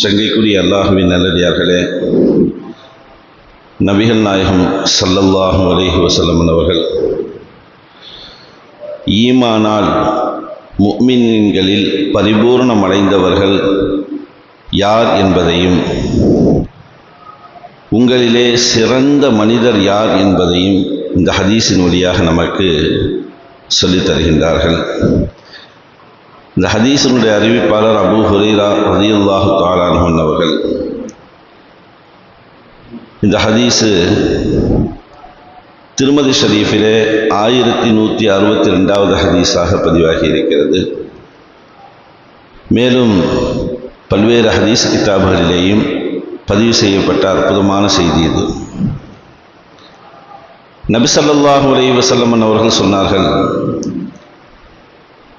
சங்கைக்குரிய அல்லாஹுவின் நல்லடியார்களே நபிகள் நாயகம் சல்லல்லாஹு அலேஹி வசல்லமன் அவர்கள் ஈமானால் முக்மின்களில் பரிபூர்ணம் அடைந்தவர்கள் யார் என்பதையும் உங்களிலே சிறந்த மனிதர் யார் என்பதையும் இந்த ஹதீஸின் வழியாக நமக்கு சொல்லித் தருகின்றார்கள். இந்த ஹதீஸினுடைய அறிவிப்பாளர் அபூ ஹுரீரா ரதியுல்லாஹு தாலான் அவர்கள். இந்த ஹதீஸு திருமதி ஷரீஃபிலே ஆயிரத்தி நூற்றி அறுபத்தி ரெண்டாவது ஹதீஸாக பதிவாகி இருக்கிறது மேலும் பல்வேறு ஹதீஸ் கிதாபுகளிலேயும் பதிவு செய்யப்பட்ட அற்புதமான செய்தி இது. நபிசல்லாஹு அலைஹி வஸல்லம் அவர்கள் சொன்னார்கள்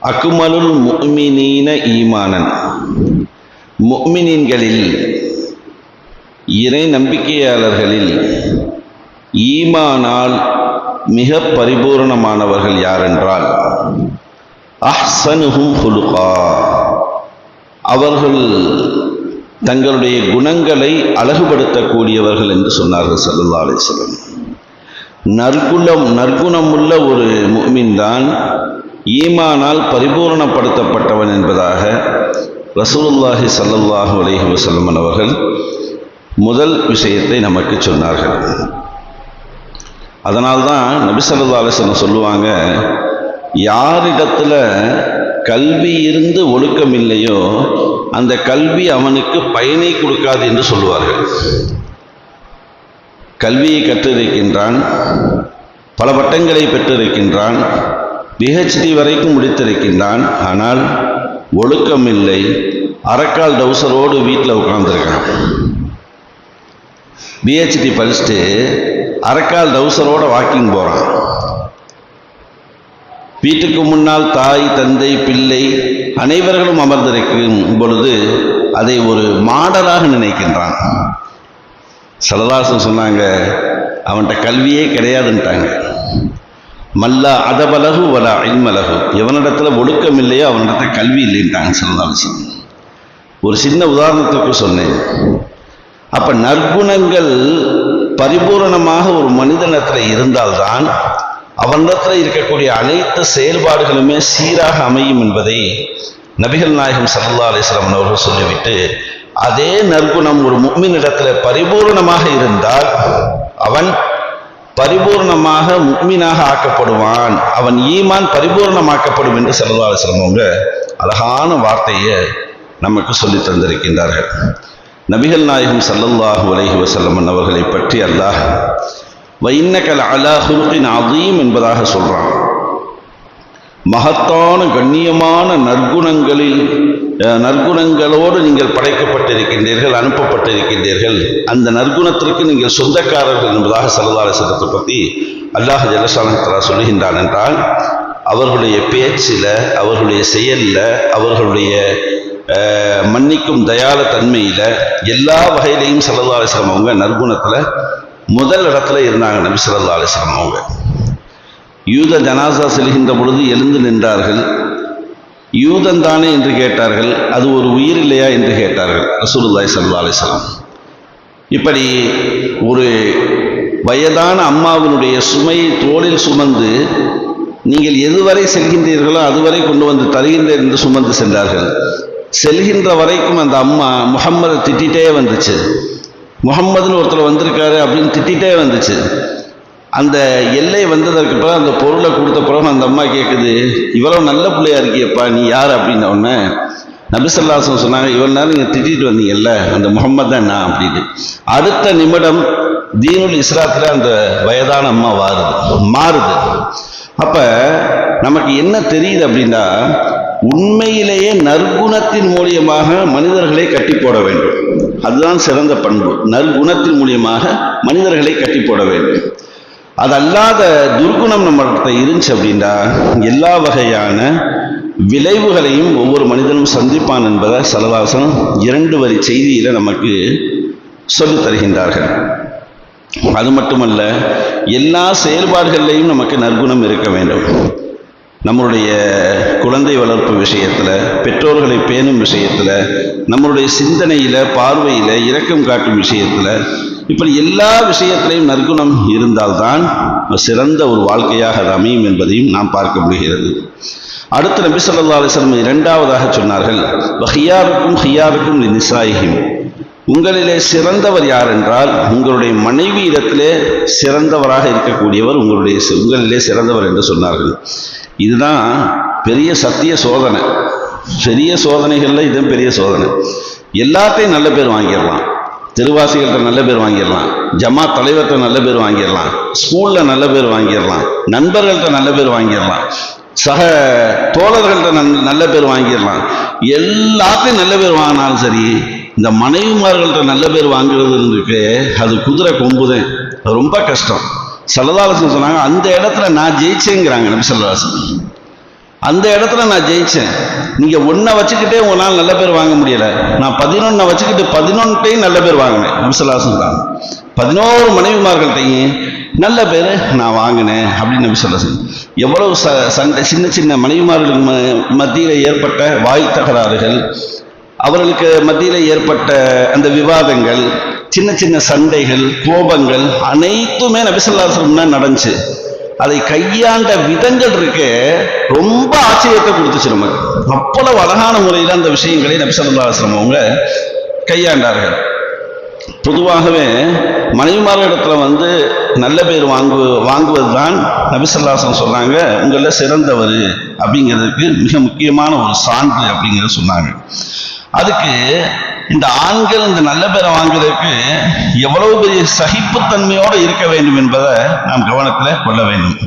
அக்குமலுல் முக்மினீன ஈமானன். முக்மினின்களில் இறை நம்பிக்கையாளர்களில் ஈமானால் மிக பரிபூரணமானவர்கள் யாரென்றால் அஹ்சனுஹும் ஹுலுகா. அவர்கள் தங்களுடைய குணங்களை அழகுபடுத்தக்கூடியவர்கள் என்று சொன்னார்கள் சல்லல்லா அலிஸ்லம் நற்குணம் நற்குணமுள்ள ஒரு முக்மின் தான் ஈமானால் பரிபூரணப்படுத்தப்பட்டவன் என்பதாக ரசூலுல்லாஹி சல்லல்லாஹு அலஹி வசல்லமன் அவர்கள் முதல் விஷயத்தை நமக்கு சொன்னார்கள். அதனால்தான் நபி ஸல்லல்லாஹு சொல்லுவாங்க யாரிடத்துல கல்வி இருந்து ஒழுக்கம் இல்லையோ அந்த கல்வி அவனுக்கு பயனை கொடுக்காது என்று சொல்லுவார்கள். கல்வியை கற்றிருக்கின்றான் பல பட்டங்களை பெற்றிருக்கின்றான் பிஹெச்டி வரைக்கும் முடித்திருக்கின்றான். ஆனால் ஒழுக்கம் இல்லை அரைக்கால் டவுசரோடு வீட்டில் உட்காந்துருக்கான் பிஹெச்டி படிச்சுட்டு அரைக்கால் டவுசரோட வாக்கிங் போகிறான் வீட்டுக்கு முன்னால் தாய் தந்தை பிள்ளை அனைவர்களும் அமர்ந்திருக்கும் பொழுது அதை ஒரு மாடலாக நினைக்கின்றான். சரதாசன் சொன்னாங்க அவன்கிட்ட கல்வியே கிடையாதுன்ட்டாங்க. மல்லா அதபலகு வலா இல்மலகு. எவனிடத்துல ஒழுக்கம் இல்லையோ அவனிடத்தில் கல்வி இல்லைன்ட்டாங்க சலதாசன் ஒரு சின்ன உதாரணத்துக்கு சொன்னேன். அப்போ நற்குணங்கள் பரிபூரணமாக ஒரு மனிதனத்தில் இருந்தால்தான் அவனிடத்தில் இருக்கக்கூடிய அனைத்து செயல்பாடுகளுமே சீராக அமையும் என்பதை நபிகள் நாயகம் சல்லா அலிஸ்லாமன் அவர்கள் சொல்லிவிட்டு அதே நற்குணம் ஒரு முக்மினிடத்தில் பரிபூர்ணமாக இருந்தால் அவன் பரிபூர்ணமாக முக்மீனாக ஆக்கப்படுவான். அவன் ஈமான் பரிபூர்ணமாக்கப்படும் என்று சல்லா அலிஸ்லாம் அழகான வார்த்தையை நமக்கு சொல்லி தந்திருக்கின்றார்கள். நபிகள் நாயகம் சல்லல்லாஹு உலகி வசல்லமன் அவர்களை பற்றி அல்லாஹ் வைன்னகல் அலா ஹுருக்கின் அதீம் என்பதாக சொல்கிறான் மகத்தான கண்ணியமான நற்குணங்களில் நற்குணங்களோடு நீங்கள் படைக்கப்பட்டிருக்கின்றீர்கள் அனுப்பப்பட்டிருக்கின்றீர்கள். அந்த நற்குணத்திற்கு நீங்கள் சொந்தக்காரர்கள் என்பதாக சரதார சட்டத்தை பற்றி அல்லாஹ் ஜலசானத்தரா சொல்லுகின்றான் என்றால் அவர்களுடைய பேச்சில் அவர்களுடைய செயலில் அவர்களுடைய மன்னிக்கும் தயால தன்மையில் எல்லா வகையிலையும் சல்லா அலிஸ்லாம் அவங்க நற்குணத்தில் முதல் இடத்துல இருந்தாங்க நபி சொல்லா அலிஸ்லாம் அவங்க. யூத ஜனாசா செல்கின்ற பொழுது எழுந்து நின்றார்கள். யூதன் தானே என்று கேட்டார்கள் அது ஒரு உயிர் இல்லையா என்று கேட்டார்கள். ரசூலுல்லாய் சல்லா அலிஸ்லாம் இப்படி ஒரு வயதான அம்மாவினுடைய சுமை தோளில் சுமந்து நீங்கள் எதுவரை செல்கின்றீர்களோ அதுவரை கொண்டு வந்து தருகின்றேன் என்று சுமந்து சென்றார்கள். செல்கின்ற வரைக்கும் அந்த அம்மா முகம்மதை திட்டிகிட்டே வந்துச்சு. முகம்மதுன்னு ஒருத்தர் வந்திருக்காரு அப்படின்னு திட்டிகிட்டே வந்துச்சு. அந்த எல்லை வந்ததற்கு பிறகு அந்த பொருளை கொடுத்த பிறகு அந்த அம்மா கேட்குது இவ்வளோ நல்ல பிள்ளையா இருக்கியப்பா நீ யார்? அப்படின்ன உடனே நபிசல்லாசம் சொன்னாங்க இவ்வளோ நேரம் நீங்கள் திட்டிட்டு வந்தீங்கல்ல அந்த முகம்மது தான் நான் அப்படின்னு அடுத்த நிமிடம் தீனுல் இஸ்லாத்தில் அந்த வயதான அம்மா வாருது மாறுது. அப்போ நமக்கு என்ன தெரியுது அப்படின்னா உண்மையிலேயே நற்குணத்தின் மூலியமாக மனிதர்களை கட்டி போட வேண்டும். அதுதான் சிறந்த பண்பு. நற்குணத்தின் மூலியமாக மனிதர்களை கட்டி போட வேண்டும். அது அல்லாத துர்குணம் நம்மகிட்ட இருந்துச்சு அப்படின்னா எல்லா வகையான விளைவுகளையும் ஒவ்வொரு மனிதனும் சந்திப்பான் என்பதை சலவாசனம் இரண்டு வரி செய்தியில் நமக்கு சொல்லித் தருகின்றார்கள். அது மட்டுமல்ல எல்லா செயல்பாடுகள்லையும் நமக்கு நற்குணம் இருக்க வேண்டும். நம்மளுடைய குழந்தை வளர்ப்பு விஷயத்தில் பெற்றோர்களை பேணும் விஷயத்தில் நம்மளுடைய சிந்தனையில் பார்வையில் இரக்கம் காட்டும் விஷயத்தில் இப்படி எல்லா விஷயத்திலையும் நற்குணம் இருந்தால்தான் சிறந்த ஒரு வாழ்க்கையாக அது அமையும் என்பதையும் நாம் பார்க்க முடிகிறது. அடுத்த நபி சொல்லா அலிஸ்லம் இரண்டாவதாக சொன்னார்கள். வஹியாருக்கும் ஹியாருக்கும் நிசாயிஹிம் உங்களிலே சிறந்தவர் யார் என்றால் உங்களுடைய மனைவி இடத்திலே சிறந்தவராக இருக்கக்கூடியவர் உங்களுடைய உங்களிலே சிறந்தவர் என்று சொன்னார்கள். இதுதான் பெரிய சத்திய சோதனை. பெரிய சோதனைகளில் இதுதான் பெரிய சோதனை. எல்லாத்தையும் நல்ல பேர் வாங்கிடலாம். தெருவாசிகள்கிட்ட நல்ல பேர் வாங்கிடலாம். ஜமா தலைவர்கிட்ட நல்ல பேர் வாங்கிடலாம். ஸ்கூலில் நல்ல பேர் வாங்கிடலாம். நண்பர்கள்ட்ட நல்ல பேர் வாங்கிடலாம். சக தோழர்கள்ட்ட நன்- நல்ல பேர் வாங்கிடலாம். எல்லாத்தையும் நல்ல பேர் வாங்கினாலும் சரி இந்த மனைவிமார்கள்ட்ட நல்ல பேர் வாங்குறதுக்கு அது குதிரை கொம்புதான் ரொம்ப கஷ்டம். சல்லதாலசன் சொன்னாங்க அந்த இடத்துல நான் ஜெயிச்சேங்கிறாங்க நபி சொல்லதாசன் அந்த இடத்துல நான் ஜெயிச்சேன். நீங்கள் ஒன்றை வச்சுக்கிட்டே உங்களால் நல்ல பேர் வாங்க முடியல. நான் பதினொன்னை வச்சுக்கிட்டு பதினொன்றையும் நல்ல பேர் வாங்கினேன். நபிசல்லாசன் தான் பதினோரு மனைவிமார்கள்ட்டையும் நல்ல பேர் நான் வாங்கினேன் அப்படின்னு நபி எவ்வளவு ச சண்டை சின்ன சின்ன மனைவிமார்களுக்கு மத்தியில் ஏற்பட்ட வாய் தகராறுகள் அவர்களுக்கு மத்தியில் ஏற்பட்ட அந்த விவாதங்கள் சின்ன சின்ன சண்டைகள் கோபங்கள் அனைத்துமே நபிசல்லாசனம் தான் நடந்துச்சு. அதை கையாண்ட விதங்கள் இருக்கு ரொம்ப ஆச்சரியத்தை கொடுத்துச்சு நமக்கு. அவ்வளவு அழகான முறையில் அந்த விஷயங்களை நபிசல்லாஸ்லம் அவங்க கையாண்டார்கள். பொதுவாகவே மனைவிமார்களிடத்துல வந்து நல்ல பேர் வாங்கு வாங்குவது தான் நபிசல்லாசன் சொன்னாங்க. உங்களில் சிறந்தவர் அப்படிங்கிறதுக்கு மிக முக்கியமான ஒரு சான்று அப்படிங்கிறத சொன்னாங்க. அதுக்கு இந்த ஆண்கள் இந்த நல்ல பேரை வாங்குறதுக்கு எவ்வளவு பெரிய சகிப்புத்தன்மையோடு இருக்க வேண்டும் என்பதை நாம் கவனத்தில் கொள்ள வேண்டும்.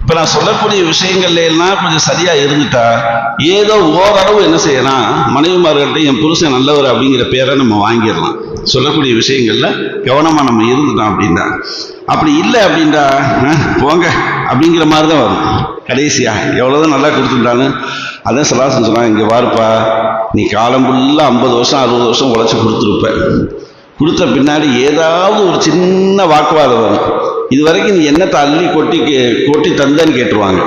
இப்போ நான் சொல்லக்கூடிய விஷயங்கள்ல எல்லாம் கொஞ்சம் சரியாக இருந்துட்டா ஏதோ ஓரளவு என்ன செய்யலாம் மனைவிமார்கள்ட்ட என் புருஷன் நல்லவர் அப்படிங்கிற பேரை நம்ம வாங்கிடலாம். சொல்லக்கூடிய விஷயங்கள்ல கவனமாக நம்ம இருந்துட்டோம் அப்படின்னா. அப்படி இல்லை அப்படின்டா போங்க அப்படிங்கிற மாதிரி தான் வரும். கடைசியா எவ்வளோதான் நல்லா கொடுத்துட்டாலும் அதான் சலாசன் சொன்னாங்க இங்கே வாருப்பா நீ காலம் ஃபுல்லாக ஐம்பது வருஷம் அறுபது வருஷம் உழைச்சி கொடுத்துருப்ப. கொடுத்த பின்னாடி ஏதாவது ஒரு சின்ன வாக்குவாதம் வரும். இது வரைக்கும் நீ என்னத்தை அள்ளி கொட்டி கே- கொட்டி தந்தேன்னு கேட்டுருவாங்க.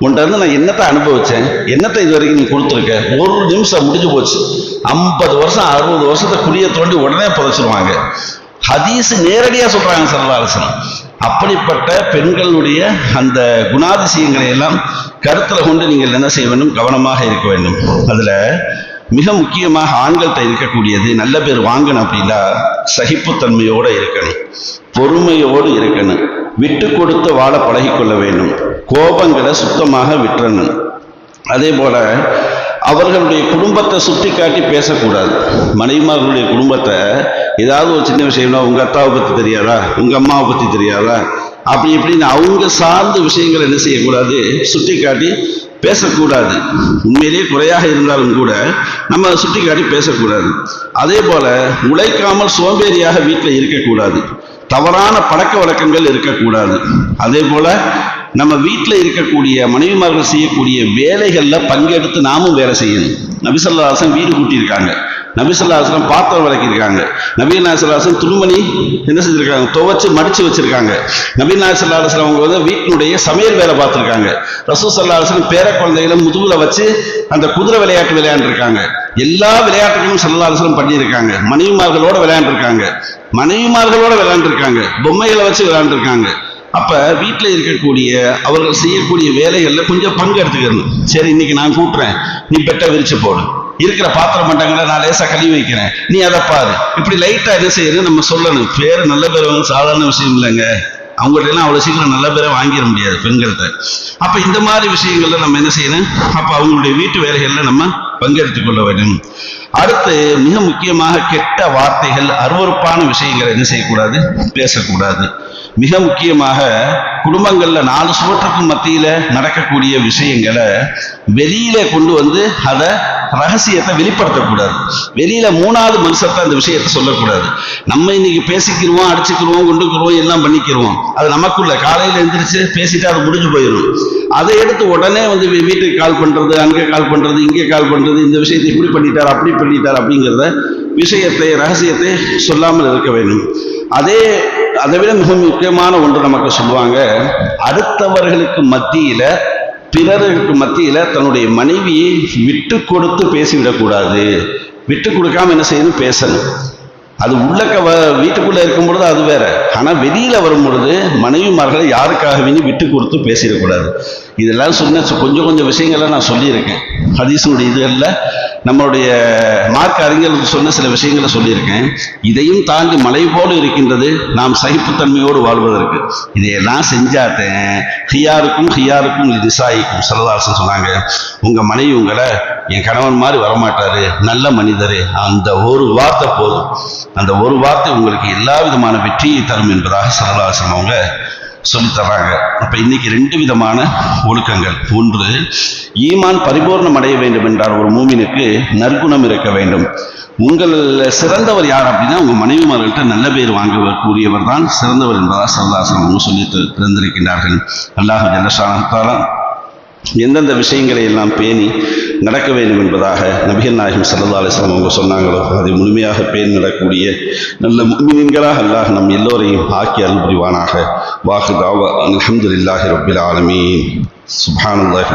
உன்ட்ட இருந்து நான் என்னத்தை அனுபவிச்சேன்? என்னத்தை இது வரைக்கும் நீ கொடுத்துருக்க? ஒரு நிமிஷம் முடிஞ்சு போச்சு. ஐம்பது வருஷம் அறுபது வருஷத்தை குடிய தோண்டி உடனே புதைச்சிருவாங்க. ஹதீஸ் நேரடியாக சொல்கிறாங்க சரலாசனம் அப்படிப்பட்ட பெண்களுடைய அந்த குணாதிசயங்களை எல்லாம் கருத்தில் கொண்டு நீங்கள் என்ன செய்ய வேண்டும்? கவனமாக இருக்க வேண்டும். அதில் மிக முக்கியமாக ஆண்கள்கிட்ட இருக்கக்கூடியது நல்ல பேர் வாங்கணும் அப்படின்னா சகிப்புத்தன்மையோட இருக்கணும் பொறுமையோடு இருக்கணும் விட்டு கொடுத்து வாழ பழகிக்கொள்ள வேண்டும் கோபங்களை சுத்தமாக விட்டுறணும். அதே போல அவர்களுடைய குடும்பத்தை சுட்டி காட்டி பேசக்கூடாது. மனைவிமார்களுடைய குடும்பத்தை ஏதாவது ஒரு சின்ன விஷயம்னா உங்கள் அத்தாவை பற்றி தெரியாதா? உங்கள் அம்மாவை பற்றி தெரியாதா? அப்படி இப்படின்னு அவங்க சார்ந்த விஷயங்கள் என்ன செய்யக்கூடாது? சுட்டி காட்டி பேசக்கூடாது. உண்மையிலேயே குறையாக இருந்தாலும் கூட நம்ம அதை சுட்டி காட்டி பேசக்கூடாது. அதே போல உழைக்காமல் சோம்பேறியாக வீட்டில் இருக்கக்கூடாது. தவறான பழக்க வழக்கங்கள் இருக்கக்கூடாது. அதே போல நம்ம வீட்டில் இருக்கக்கூடிய மனைவிமார்கள் செய்யக்கூடிய வேலைகளில் பங்கெடுத்து நாமும் வேலை செய்யணும். நபிசல்லாசன் வீடு கூட்டியிருக்காங்க. நபிசல்லாசனம் பாத்திரம் விளக்கியிருக்காங்க. நபீநாசல்லாசன் துணிமணி என்ன செஞ்சிருக்காங்க? துவைச்சு மடிச்சு வச்சிருக்காங்க. நபீநாசல்லாசன் அவங்க வந்து வீட்டினுடைய சமையல் வேலை பார்த்துருக்காங்க. ரசூ சல்லாசன் பேர குழந்தைகளை முதுகுல வச்சு அந்த குதிரை விளையாட்டு விளையாண்டுருக்காங்க. எல்லா விளையாட்டுகளும் சல்லாசனம் பண்ணியிருக்காங்க. மனைவிமார்களோட விளையாண்டுருக்காங்க. மனைவிமார்களோட விளையாண்டுருக்காங்க. பொம்மைகளை வச்சு விளையாண்டுருக்காங்க. அப்ப வீட்டில் இருக்கக்கூடிய அவர்கள் செய்யக்கூடிய வேலைகளில் கொஞ்சம் பங்கு எடுத்துக்கணும் சரி இன்னைக்கு நான் கூட்டுறேன். நீ பெட்டை விரிச்சு போடு. இருக்கிற பாத்திரம் பண்டங்களை நான் லேசா கழுவி வைக்கிறேன். நீ அதை பாரு. இப்படி லைட்டா என்ன செய்யணும் நம்ம சொல்லணும். பேர் நல்ல பேர் வந்து சாதாரண விஷயம் இல்லைங்க. அவங்கள்ட்ட எல்லாம் அவ்வளவு சீக்கிரம் நல்ல பேரை வாங்கிட முடியாது பெண்கள்கிட்ட. அப்ப இந்த மாதிரி விஷயங்கள்ல நம்ம என்ன செய்யணும்? அப்ப அவங்களுடைய வீட்டு வேலைகள்ல நம்ம பங்கெடுத்துக் கொள்ள வேண்டும். அடுத்து மிக முக்கியமாக கெட்ட வார்த்தைகள் அருவருப்பான விஷயங்களை என்ன செய்யக்கூடாது? பேசக்கூடாது. மிக முக்கியமாக குடும்பங்கள்ல நாலு சுவற்றுக்கு மத்தியில நடக்கக்கூடிய விஷயங்களை வெளியில கொண்டு வந்து அதை ரகசியத்தை வெளிப்படுத்தக்கூடாது. வெளியில மூணாவது மனுஷத்தை அந்த விஷயத்தை சொல்லக்கூடாது. நம்ம இன்னைக்கு பேசிக்கிறோம் அடிச்சுக்கிறோம் கொண்டுக்கிருவோம் எல்லாம் பண்ணிக்கிறோம் அது நமக்குள்ள காலையில எந்திரிச்சு பேசிட்டு அது முடிஞ்சு போயிடும் அதை எடுத்து உடனே வந்து வீட்டுக்கு கால் பண்றது அங்கே கால் பண்றது இங்கே கால் பண்றது இந்த விஷயத்தை இப்படி பண்ணிட்டார் அப்படி பண்ணிட்டார் அப்படிங்கிறத விஷயத்தை ரகசியத்தை சொல்லாமல் இருக்க வேண்டும். அதே அதை விட மிக முக்கியமான ஒன்று நமக்கு சொல்லுவாங்க அடுத்தவர்களுக்கு மத்தியில பிறருக்கு மத்தியில் தன்னுடைய மனைவியை விட்டு கொடுத்து பேசிவிடக்கூடாது விட்டு கொடுக்காம என்ன செய்யணும்? பேசணும். அது உள்ளக்க வ வீட்டுக்குள்ளே இருக்கும் பொழுது அது வேற. ஆனால் வெளியில் வரும் பொழுது மனைவிமார்களை யாருக்காகவே விட்டு கொடுத்து பேசிடக்கூடாது இதெல்லாம் சொன்ன கொஞ்சம் கொஞ்சம் விஷயங்களை நான் சொல்லியிருக்கேன். ஹதீஸனுடைய இதுகளில் நம்மளுடைய மார்க் அறிஞர்களுக்கு சொன்ன சில விஷயங்களை சொல்லியிருக்கேன். இதையும் தாண்டி மலை போல இருக்கின்றது நாம் சகிப்புத்தன்மையோடு வாழ்வதற்கு. இதையெல்லாம் செஞ்சாத்தேன் ஹியாருக்கும் ஹியாருக்கும் திசாயிக்கும் சரதாசன் சொன்னாங்க. உங்கள் மனைவி உங்களை என் கணவன் மாதிரி வரமாட்டாரு நல்ல மனிதர் அந்த ஒரு வார்த்தை போதும். அந்த ஒரு வார்த்தை உங்களுக்கு எல்லா விதமான வெற்றியை தரும் என்பதாக சரதாசன் அவங்க சொல்லித் தர்றாங்க அப்ப இன்னைக்கு ரெண்டு விதமான ஒழுக்கங்கள். ஒன்று ஈமான் பரிபூர்ணம் அடைய வேண்டும் என்றால் ஒரு மூமினுக்கு நற்குணம் இருக்க வேண்டும். உங்கள் சிறந்தவர் யார் அப்படின்னா உங்க மனைவிமார்கள்ட்ட நல்ல பேர் வாங்குவர் கூறியவர் தான் சிறந்தவர் என்பதாக சரதாசனம் அவங்க சொல்லி திறந்திருக்கின்றார்கள் அல்லாஹ் ஜல்லஷானத்தாலா எந்தெந்த விஷயங்களை எல்லாம் பேணி நடக்க வேண்டும் என்பதாக நபிகள் நாயகம் சல்லா அலிஸ்லாம் அவங்க சொன்னாங்களோ அதை முழுமையாக பேணி நடக்கூடிய நல்ல மீன்களாக அல்லாஹ் நம் எல்லோரையும் ஆக்கி அருள் புரிவானாக. வாஹு தாவா அல்ஹம்துலில்லாஹி ரப்பில் ஆலமீன். சுப்ஹானல்லாஹி